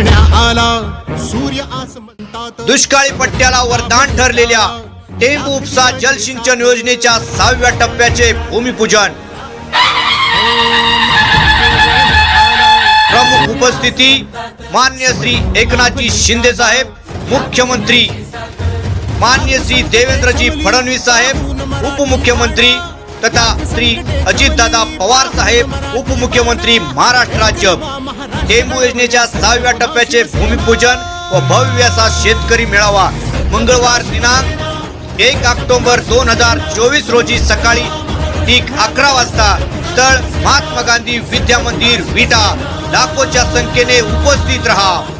सूर्य आसमंतात दुष्काळी पट्ट्याला वरदान ठरलेल्या टेंबू उपसा जलसिंचन योजनेच्या सहाव्या टप्प्याचे भूमिपूजन. प्रमुख उपस्थिती मान्य श्री एकनाथजी शिंदे साहेब मुख्यमंत्री मान्य श्री देवेंद्रजी फडणवीस साहेब उपमुख्यमंत्री तथा श्री अजितदादा पवार साहेब उपमुख्यमंत्री महाराष्ट्र राज्य. टेंबू योजनेच्या सहाव्या टप्प्याचे भूमिपूजन व भव्य असा शेतकरी मेळावा मंगळवार दिनांक एक ऑक्टोबर दोन हजार चोवीस रोजी सकाळी ठीक अकरा वाजता स्थळ महात्मा गांधी विद्या मंदिर विटा लाखोच्या संख्येने उपस्थित रहा.